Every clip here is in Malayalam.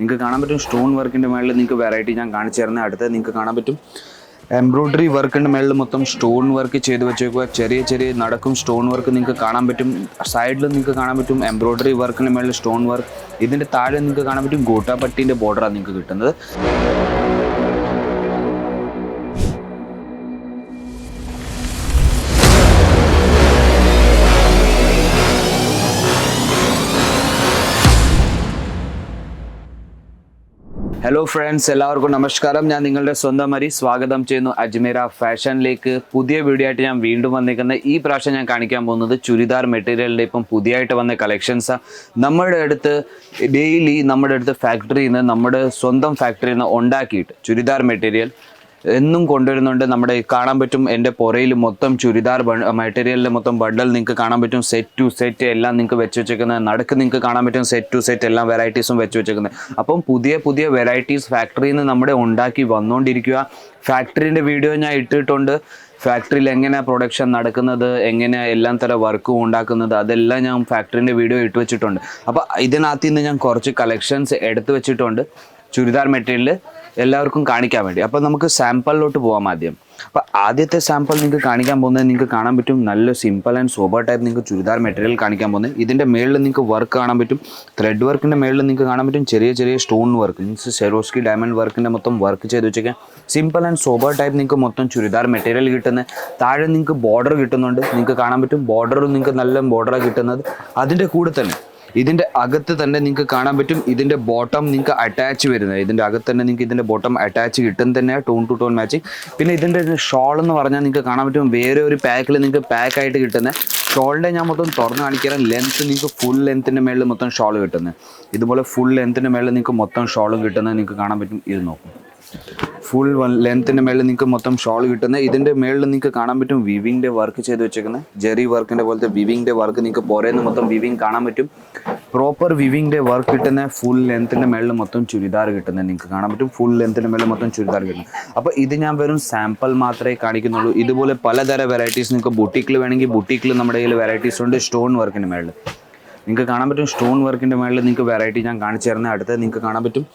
നിങ്ങൾക്ക് കാണാൻ പറ്റും സ്റ്റോൺ വർക്കിന്റെ മേളിൽ നിങ്ങൾക്ക് വെറൈറ്റി ഞാൻ കാണിച്ചു തരുന്നത് അടുത്ത് നിങ്ങൾക്ക് കാണാൻ പറ്റും. എംബ്രോയ്ഡറി വർക്കിന്റെ മേളിൽ മൊത്തം സ്റ്റോൺ വർക്ക് ചെയ്ത് വെച്ചേക്കുക. ചെറിയ ചെറിയ നടക്കും സ്റ്റോൺ വർക്ക് നിങ്ങൾക്ക് കാണാൻ പറ്റും. സൈഡിൽ നിങ്ങൾക്ക് കാണാൻ പറ്റും എംബ്രോയ്ഡറി വർക്കിന്റെ മേളിൽ സ്റ്റോൺ വർക്ക് ഇതിന്റെ താഴെ നിങ്ങൾക്ക് കാണാൻ പറ്റും ഗോട്ടാപ്പട്ടീന്റെ ബോർഡറാണ് നിങ്ങൾക്ക് കിട്ടുന്നത്. ഹലോ ഫ്രണ്ട്സ് എല്ലാവർക്കും നമസ്കാരം. ഞാൻ നിങ്ങളുടെ സ്വന്തം മരി സ്വാഗതം ചെയ്യുന്നു അജ്മീര ഫാഷനിലേക്ക്. പുതിയ വീഡിയോ ആയിട്ട് ഞാൻ വീണ്ടും വന്നിരിക്കുന്നത് ഈ പ്രാവശ്യം ഞാൻ കാണിക്കാൻ പോകുന്നത് ചുരിദാർ മെറ്റീരിയലിന്റെ ഇപ്പം പുതിയതായിട്ട് വന്ന കളക്ഷൻസാണ് നമ്മുടെ അടുത്ത് ഡെയിലി നമ്മുടെ അടുത്ത് ഫാക്ടറിയിൽ നിന്ന് നമ്മുടെ സ്വന്തം ഫാക്ടറിയിൽ നിന്ന് ഉണ്ടാക്കിയിട്ട് ചുരിദാർ മെറ്റീരിയൽ എന്നും കൊണ്ടുവരുന്നുണ്ട്. നമ്മുടെ കാണാൻ പറ്റും എന്റെ പുറയിൽ മൊത്തം ചുരിദാർ മെറ്റീരിയലിൽ മൊത്തം ബണ്ടൽ നിങ്ങൾക്ക് കാണാൻ പറ്റും. സെറ്റ് ടു സെറ്റ് എല്ലാം നിങ്ങൾക്ക് വെച്ച് വെച്ചേക്കുന്നത് നടുക്ക് നിങ്ങൾക്ക് കാണാൻ പറ്റും. സെറ്റ് ടു സെറ്റ് എല്ലാം വെറൈറ്റീസും വെച്ച് വെച്ചേക്കുന്നത് അപ്പം പുതിയ പുതിയ വെറൈറ്റീസ് ഫാക്ടറിയിൽ നിന്ന് നമ്മുടെ ഉണ്ടാക്കി വന്നുകൊണ്ടിരിക്കുക ഫാക്ടറിന്റെ വീഡിയോ ഞാൻ ഇട്ടിട്ടുണ്ട്. ഫാക്ടറിയിൽ എങ്ങനെയാണ് പ്രൊഡക്ഷൻ നടക്കുന്നത്? എങ്ങനെയാണ് എല്ലാം തരം വർക്കും ഉണ്ടാക്കുന്നത്? അതെല്ലാം ഞാൻ ഫാക്ടറിന്റെ വീഡിയോ ഇട്ട് വെച്ചിട്ടുണ്ട്. അപ്പോൾ ഇതിനകത്ത് നിന്ന് ഞാൻ കുറച്ച് കളക്ഷൻസ് എടുത്ത് വെച്ചിട്ടുണ്ട്. ചുരിദാർ മെറ്റീരിയൽ എല്ലാവർക്കും കാണിക്കാൻ വേണ്ടി. അപ്പോൾ നമുക്ക് സാമ്പിളിലോട്ട് പോകാം ആദ്യം. അപ്പോൾ ആദ്യത്തെ സാമ്പിൾ നിങ്ങൾക്ക് കാണിക്കാൻ പോകുന്നത് നിങ്ങൾക്ക് കാണാൻ പറ്റും. നല്ല സിമ്പിൾ ആൻഡ് സോബർ ടൈപ്പ് നിങ്ങൾക്ക് ചുരിദാർ മെറ്റീരിയൽ കാണിക്കാൻ പോകുന്നത്. ഇതിന്റെ മേളിൽ നിങ്ങൾക്ക് വർക്ക് കാണാൻ പറ്റും. ത്രെഡ് വർക്കിന്റെ മേളിൽ നിങ്ങൾക്ക് കാണാൻ പറ്റും. ചെറിയ ചെറിയ stone work means Swarovski diamond വർക്കിന്റെ മൊത്തം വർക്ക് ചെയ്ത് വെച്ചേക്കാം. സിമ്പിൾ ആൻഡ് സോബർ ടൈപ്പ് നിങ്ങൾക്ക് മൊത്തം ചുരിദാർ മെറ്റീരിയൽ കിട്ടുന്നത്. താഴെ നിങ്ങൾക്ക് ബോർഡർ കിട്ടുന്നുണ്ട്. നിങ്ങൾക്ക് കാണാൻ പറ്റും. ബോർഡറും നിങ്ങൾക്ക് നല്ല ബോർഡറാണ് കിട്ടുന്നത്. അതിന്റെ കൂടെ തന്നെ ഇതിന്റെ അകത്ത് തന്നെ നിങ്ങൾക്ക് കാണാൻ പറ്റും ഇതിന്റെ ബോട്ടം നിങ്ങൾക്ക് അറ്റാച്ച് വരുന്നത്. ഇതിന്റെ അകത്ത് തന്നെ നിങ്ങൾക്ക് ഇതിന്റെ ബോട്ടം അറ്റാച്ച് കിട്ടും തന്നെ ടോൺ ടു ടോൺ മാച്ചിങ് പിന്നെ ഇതിന്റെ ഷോൾ എന്ന് പറഞ്ഞാൽ നിങ്ങൾക്ക് കാണാൻ പറ്റും വേറെ ഒരു പാക്കിൽ നിങ്ങൾക്ക് പാക്ക് ആയിട്ട് കിട്ടുന്ന ഷോളിന്റെ ഞാൻ മൊത്തം തുറന്ന് കാണിക്കാൻ ലെങ്ത് നിങ്ങൾക്ക് ഫുൾ ലെങ്ത്തിന്റെ മേളിൽ മൊത്തം ഷോൾ കിട്ടുന്നത്. ഇതുപോലെ ഫുൾ ലെങ്ത്തിന്റെ മേളിൽ നിങ്ങൾക്ക് മൊത്തം ഷോളും കിട്ടുന്നത് നിങ്ങൾക്ക് കാണാൻ പറ്റും. ഇത് നോക്കും. ഫുൾ ലെങ്ത്തിന്റെ മേളിൽ നിങ്ങൾക്ക് മൊത്തം ഷോൾ കിട്ടുന്നത്. ഇതിന്റെ മേളിൽ നിങ്ങൾക്ക് കാണാൻ പറ്റും വിവിങ്ങിന്റെ വർക്ക് ചെയ്ത് വെച്ചേക്കുന്നത്. ജെറി വർക്കിന്റെ പോലത്തെ വിവിങ്ങിന്റെ വർക്ക് നിങ്ങൾക്ക് പുറേന്ന് മൊത്തം വിവിങ് കാണാൻ പറ്റും. പ്രോപ്പർ വിവിങ്ങിന്റെ വർക്ക് കിട്ടുന്ന ഫുൾ ലെങ്ത്തിന്റെ മേളിൽ മൊത്തം ചുരിദാർ കിട്ടുന്നത് നിങ്ങൾക്ക് കാണാൻ പറ്റും. ഫുൾ ലെങ്ത്തിന്റെ മേളിൽ മൊത്തം ചുരിദാർ കിട്ടുന്നത്. അപ്പോൾ ഇത് ഞാൻ വെറും സാമ്പിൾ മാത്രമേ കാണിക്കുന്നുള്ളൂ. ഇതുപോലെ പലതരം വെറൈറ്റീസ് നിങ്ങൾക്ക് ബുട്ടീക്കിൽ വേണമെങ്കിൽ ബുട്ടീക്കിൽ നമ്മുടെ കയ്യിൽ വെറൈറ്റീസ് ഉണ്ട്. സ്റ്റോൺ വർക്കിന്റെ മേളിൽ. നിങ്ങൾക്ക് കാണാൻ പറ്റും സ്റ്റോൺ വർക്കിന്റെ മേളിൽ നിങ്ങൾക്ക് വെറൈറ്റി ഞാൻ കാണിച്ചു തരുന്നത്. അടുത്ത് നിങ്ങൾക്ക് കാണാൻ പറ്റും.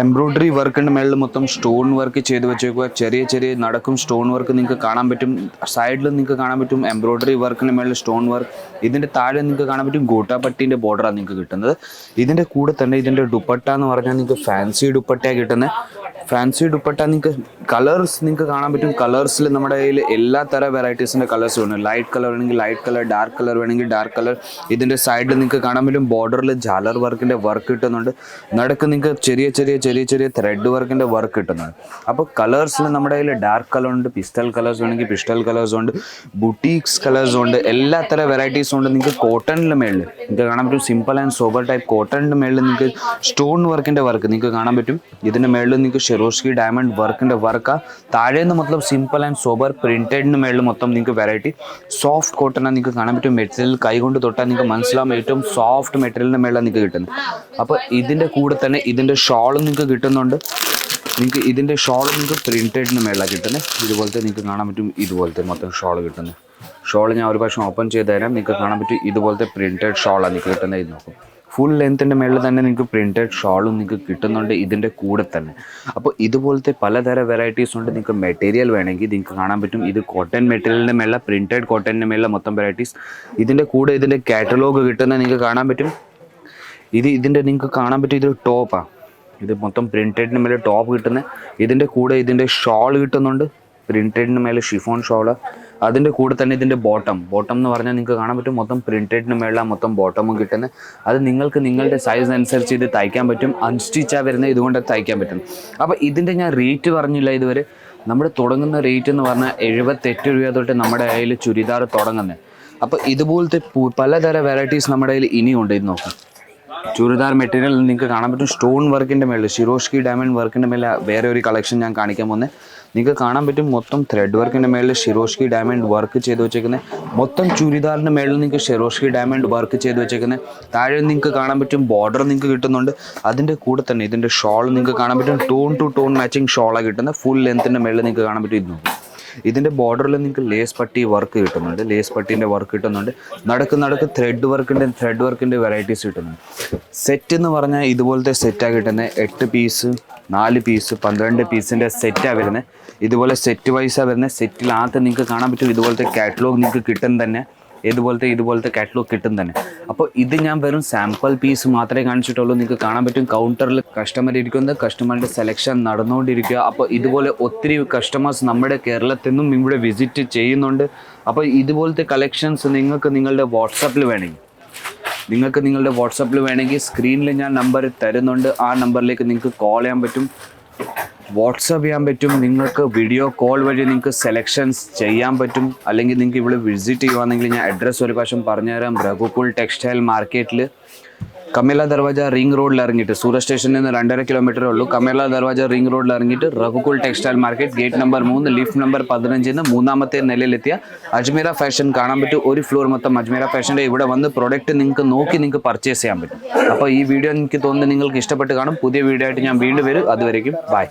എംബ്രോയ്ഡറി വർക്കിന്റെ മേളിൽ മൊത്തം സ്റ്റോൺ വർക്ക് ചെയ്ത് വെച്ചേക്കുക ചെറിയ ചെറിയ നടക്കും സ്റ്റോൺ വർക്ക് നിങ്ങൾക്ക് കാണാൻ പറ്റും. സൈഡിൽ നിങ്ങൾക്ക് കാണാൻ പറ്റും എംബ്രോയ്ഡറി വർക്കിന്റെ മേളിൽ സ്റ്റോൺ വർക്ക് ഇതിന്റെ താഴെ നിങ്ങൾക്ക് കാണാൻ പറ്റും ഗോട്ടാപ്പട്ടീന്റെ ബോർഡറാണ് നിങ്ങൾക്ക് കിട്ടുന്നത്. ഇതിന്റെ കൂടെ തന്നെ ഇതിന്റെ ദുപ്പട്ട എന്ന് പറഞ്ഞാൽ നിങ്ങൾക്ക് ഫാൻസി ദുപ്പട്ടയാണ് കിട്ടുന്നത് ഫാൻസി ദുപ്പട്ട നിങ്ങൾക്ക് കളേഴ്സ് നിങ്ങൾക്ക് കാണാൻ പറ്റും. കളേഴ്സിൽ നമ്മുടെ കയ്യിൽ എല്ലാ തരം വെറൈറ്റീസിന്റെ കളേഴ്സ് വേണം. ലൈറ്റ് കളർ വേണമെങ്കിൽ ലൈറ്റ് കളർ ഡാർക്ക് കളർ വേണമെങ്കിൽ ഡാർക്ക് കളർ ഇതിന്റെ സൈഡിൽ നിങ്ങൾക്ക് കാണാൻ പറ്റും. ബോർഡറിൽ ജാലർ വർക്കിന്റെ വർക്ക് കിട്ടുന്നുണ്ട്. നടുക്ക് നിങ്ങൾക്ക് ചെറിയ ചെറിയ ചെറിയ ചെറിയ ത്രെഡ് വർക്കിന്റെ വർക്ക് കിട്ടുന്നുണ്ട്. അപ്പോൾ കളേഴ്സിൽ നമ്മുടെ കയ്യിൽ ഡാർക്ക് കളർ ഉണ്ട് പിസ്റ്റൽ കളേഴ്സ് വേണമെങ്കിൽ പിസ്റ്റൽ കളേഴ്സ് ഉണ്ട് ബുട്ടീക്സ് കളേഴ്സ് ഉണ്ട് എല്ലാ തരം വെറൈറ്റീസും ഉണ്ട്. നിങ്ങൾക്ക് കോട്ടണിന്റെ മേളിൽ നിങ്ങൾക്ക് കാണാൻ പറ്റും. സിമ്പിൾ ആൻഡ് സോബർ ടൈപ്പ് കോട്ടണിന്റെ മേളിൽ നിങ്ങൾക്ക് സ്റ്റോൺ വർക്കിന്റെ വർക്ക് നിങ്ങൾക്ക് കാണാൻ പറ്റും. ഇതിന്റെ മേളിൽ നിങ്ങൾക്ക് ഷെറോസ്കി ഡയമണ്ട് വർക്കിന്റെ വർക്കാ താഴെ നിന്ന് മൊത്തം സിമ്പിൾ ആൻഡ് സോബർ പ്രിന്റഡിന് മേളിൽ മൊത്തം നിങ്ങൾക്ക് വെറൈറ്റി സോഫ്റ്റ് കോട്ടനാണ് നിങ്ങൾക്ക് കാണാൻ പറ്റും. മെറ്റീരിയൽ കൈകൊണ്ട് തൊട്ടാൽ നിങ്ങൾക്ക് മനസ്സിലാവും ഏറ്റവും സോഫ്റ്റ് മെറ്റീരിയലിന്റെ മേളിലാണ് നിങ്ങൾക്ക് കിട്ടുന്നത്. അപ്പോൾ ഇതിന്റെ കൂടെ തന്നെ ഇതിന്റെ ഷോളും നിങ്ങൾക്ക് കിട്ടുന്നുണ്ട്. നിങ്ങൾക്ക് ഇതിന്റെ ഷോൾ നിങ്ങൾക്ക് പ്രിന്റഡിന് മേളിലാണ് കിട്ടുന്നത്. ഇതുപോലത്തെ നിങ്ങൾക്ക് കാണാൻ പറ്റും ഇതുപോലത്തെ മൊത്തം ഷോൾ കിട്ടുന്നത്. ഷോൾ ഞാൻ ഒരു പ്രാവശ്യം ഓപ്പൺ ചെയ്ത് തരാം. നിങ്ങൾക്ക് കാണാൻ പറ്റും ഇതുപോലത്തെ പ്രിന്റഡ് ഷോളാണ് നിങ്ങൾക്ക് കിട്ടുന്നത്. ഇത് നോക്കും. ഫുൾ ലെങ്ത്തിന്റെ മേളിൽ തന്നെ നിങ്ങൾക്ക് പ്രിന്റഡ് ഷോളും നിങ്ങൾക്ക് കിട്ടുന്നുണ്ട് ഇതിന്റെ കൂടെ തന്നെ. അപ്പോൾ ഇതുപോലത്തെ പലതരം വെറൈറ്റീസ് ഉണ്ട് നിങ്ങൾക്ക് മെറ്റീരിയൽ വേണമെങ്കിൽ നിങ്ങൾക്ക് കാണാൻ പറ്റും. ഇത് കോട്ടൺ മെറ്റീരിയലിന്റെ മേളിൽ പ്രിന്റഡ് കോട്ടണിന്റെ മേളിൽ മൊത്തം വെറൈറ്റീസ് ഇതിന്റെ കൂടെ ഇതിന്റെ കാറ്റലോഗ് കിട്ടുന്ന നിങ്ങൾക്ക് കാണാൻ പറ്റും. ഇത് ഇതിന്റെ നിങ്ങൾക്ക് കാണാൻ പറ്റും ഇത് ടോപ്പാണ് ഇത് മൊത്തം പ്രിന്റഡിന് മേലെ ടോപ്പ് കിട്ടുന്നത് ഇതിന്റെ കൂടെ ഇതിന്റെ ഷോൾ കിട്ടുന്നുണ്ട്. പ്രിന്റഡിന് മേലെ ഷിഫോൺ ഷോൾ അതിന്റെ കൂടെ തന്നെ ഇതിന്റെ ബോട്ടം ബോട്ടം എന്ന് പറഞ്ഞാൽ നിങ്ങൾക്ക് കാണാൻ പറ്റും മൊത്തം പ്രിന്റഡിന് മേളിലാണ് മൊത്തം ബോട്ടമും കിട്ടുന്നത് അത് നിങ്ങൾക്ക് നിങ്ങളുടെ സൈസ് അനുസരിച്ച് ഇത് തയ്ക്കാൻ പറ്റും. അൺസ്റ്റിച്ചാണ് വരുന്നത് ഇതുകൊണ്ട് തയ്ക്കാൻ പറ്റും. അപ്പോൾ ഇതിന്റെ ഞാൻ റേറ്റ് പറഞ്ഞില്ല ഇതുവരെ. നമ്മൾ തുടങ്ങുന്ന റേറ്റ് എന്ന് പറഞ്ഞാൽ എഴുപത്തെട്ട് രൂപ തൊട്ട് നമ്മുടെ കയ്യിൽ ചുരിദാർ തുടങ്ങുന്നത് അപ്പോൾ ഇതുപോലത്തെ പലതര വെറൈറ്റീസ് നമ്മുടെ കയ്യിൽ ഇനിയുണ്ട് ഇത് നോക്കാം. ചുരിദാർ മെറ്റീരിയൽ നിങ്ങൾക്ക് കാണാൻ പറ്റും. സ്റ്റോൺ വർക്കിന്റെ മേളിൽ ഷിറോഷ്കി ഡയമണ്ട് വർക്കിന്റെ മേലെ വേറെ ഒരു കളക്ഷൻ ഞാൻ കാണിക്കാൻ പോകുന്നത് നിങ്ങൾക്ക് കാണാൻ പറ്റും മൊത്തം ത്രെഡ് വർക്കിന്റെ മേളിൽ ഷിറോഷ്കി ഡയമണ്ട് വർക്ക് ചെയ്ത് വെച്ചേക്കുന്നത് മൊത്തം ചുരിദാറിന്റെ മേളിൽ നിങ്ങൾക്ക് ഷിറോഷ്കി ഡയമണ്ട് വർക്ക് ചെയ്ത് വെച്ചേക്കുന്നത് താഴെ നിങ്ങൾക്ക് കാണാൻ പറ്റും ബോർഡർ നിങ്ങൾക്ക് കിട്ടുന്നുണ്ട്. അതിന്റെ കൂടെ തന്നെ ഇതിന്റെ ഷോൾ നിങ്ങൾക്ക് കാണാൻ പറ്റും. ടോൺ ടു ടോൺ മാച്ചിങ് ഷോളാണ് കിട്ടുന്നത് ഫുൾ ലെങ്ത്തിന്റെ മേളിൽ നിങ്ങൾക്ക് കാണാൻ പറ്റും. ഇത്. ഇതിന്റെ ബോർഡറിൽ നിങ്ങൾക്ക് ലേസ് പട്ടി വർക്ക് കിട്ടുന്നുണ്ട്. ലേസ് പട്ടീന്റെ വർക്ക് കിട്ടുന്നുണ്ട്. നടക്ക് നടക്ക് ത്രെഡ് വർക്കിന്റെ ത്രെഡ് വർക്കിന്റെ വെറൈറ്റീസ് കിട്ടുന്നുണ്ട്. സെറ്റ് എന്ന് പറഞ്ഞാൽ ഇതുപോലത്തെ സെറ്റാണ് കിട്ടുന്നത് എട്ട് പീസ് നാല് പീസ് പന്ത്രണ്ട് പീസിന്റെ സെറ്റാണ് വരുന്നത് ഇതുപോലെ സെറ്റ് വൈസാണ് വരുന്നത് സെറ്റിലാകത്ത് നിങ്ങൾക്ക് കാണാൻ പറ്റും ഇതുപോലത്തെ കാറ്റലോഗ് നിങ്ങൾക്ക് കിട്ടും തന്നെ. ഇതുപോലത്തെ ഇതുപോലത്തെ കാറ്റലോഗ് കിട്ടും തന്നെ. അപ്പോൾ ഇത് ഞാൻ വെറും സാമ്പിൾ പീസ് മാത്രമേ കാണിച്ചിട്ടുള്ളൂ. നിങ്ങൾക്ക് കാണാൻ പറ്റും കൗണ്ടറിൽ കസ്റ്റമർ ഇരിക്കുന്നത് കസ്റ്റമറിന്റെ സെലക്ഷൻ നടന്നുകൊണ്ടിരിക്കുക. അപ്പോൾ ഇതുപോലെ ഒത്തിരി കസ്റ്റമേഴ്സ് നമ്മുടെ കേരളത്തിൽ നിന്നും ഇവിടെ വിസിറ്റ് ചെയ്യുന്നുണ്ട്. അപ്പോൾ ഇതുപോലത്തെ കളക്ഷൻസ് നിങ്ങൾക്ക് നിങ്ങളുടെ വാട്സാപ്പിൽ വേണമെങ്കിൽ നിങ്ങൾക്ക് നിങ്ങളുടെ വാട്സപ്പിൽ വേണമെങ്കിൽ സ്ക്രീനിൽ ഞാൻ നമ്പർ തരുന്നുണ്ട്. ആ നമ്പറിലേക്ക് നിങ്ങൾക്ക് കോൾ ചെയ്യാൻ പറ്റും. വാട്സപ്പ് ചെയ്യാൻ പറ്റും. നിങ്ങൾക്ക് വീഡിയോ കോൾ വഴി നിങ്ങൾക്ക് സെലക്ഷൻസ് ചെയ്യാൻ പറ്റും. അല്ലെങ്കിൽ നിങ്ങൾക്ക് ഇവിടെ വിസിറ്റ് ചെയ്യുവാണെങ്കിൽ ഞാൻ അഡ്രസ്സ് ഒരു പ്രാവശ്യം പറഞ്ഞുതരാം. രഘുകുൽ ടെക്സ്റ്റൈൽ മാർക്കറ്റിൽ കമേല ദർവാജ റിംഗ് റോഡിൽ ഇറങ്ങിയിട്ട് സൂറത്ത് സ്റ്റേഷനിൽ നിന്ന് രണ്ടര കിലോമീറ്റർ ഉള്ളൂ. കമേല ദർവാജ റിംഗ് റോഡിൽ ഇറങ്ങിയിട്ട് Raghukul textile market gate number മൂന്ന് ലിഫ്റ്റ് നമ്പർ പതിനഞ്ചിൽ നിന്ന് മൂന്നാമത്തെ നിലയിലെത്തിയ അജ്മീര ഫാഷൻ കാണാൻ പറ്റും. ഒരു ഫ്ലോർ മൊത്തം അജ്മീര ഫാഷന്റെ ഇവിടെ വന്ന് പ്രൊഡക്റ്റ് നിങ്ങൾക്ക് നോക്കി നിങ്ങൾക്ക് പർച്ചേസ് ചെയ്യാൻ പറ്റും. അപ്പോൾ ഈ വീഡിയോ എനിക്ക് തോന്നുന്നു നിങ്ങൾക്ക് ഇഷ്ടപ്പെട്ട് കാണും. പുതിയ വീഡിയോ ആയിട്ട് ഞാൻ വീണ്ടും വരും. അതുവരേക്കും ബൈ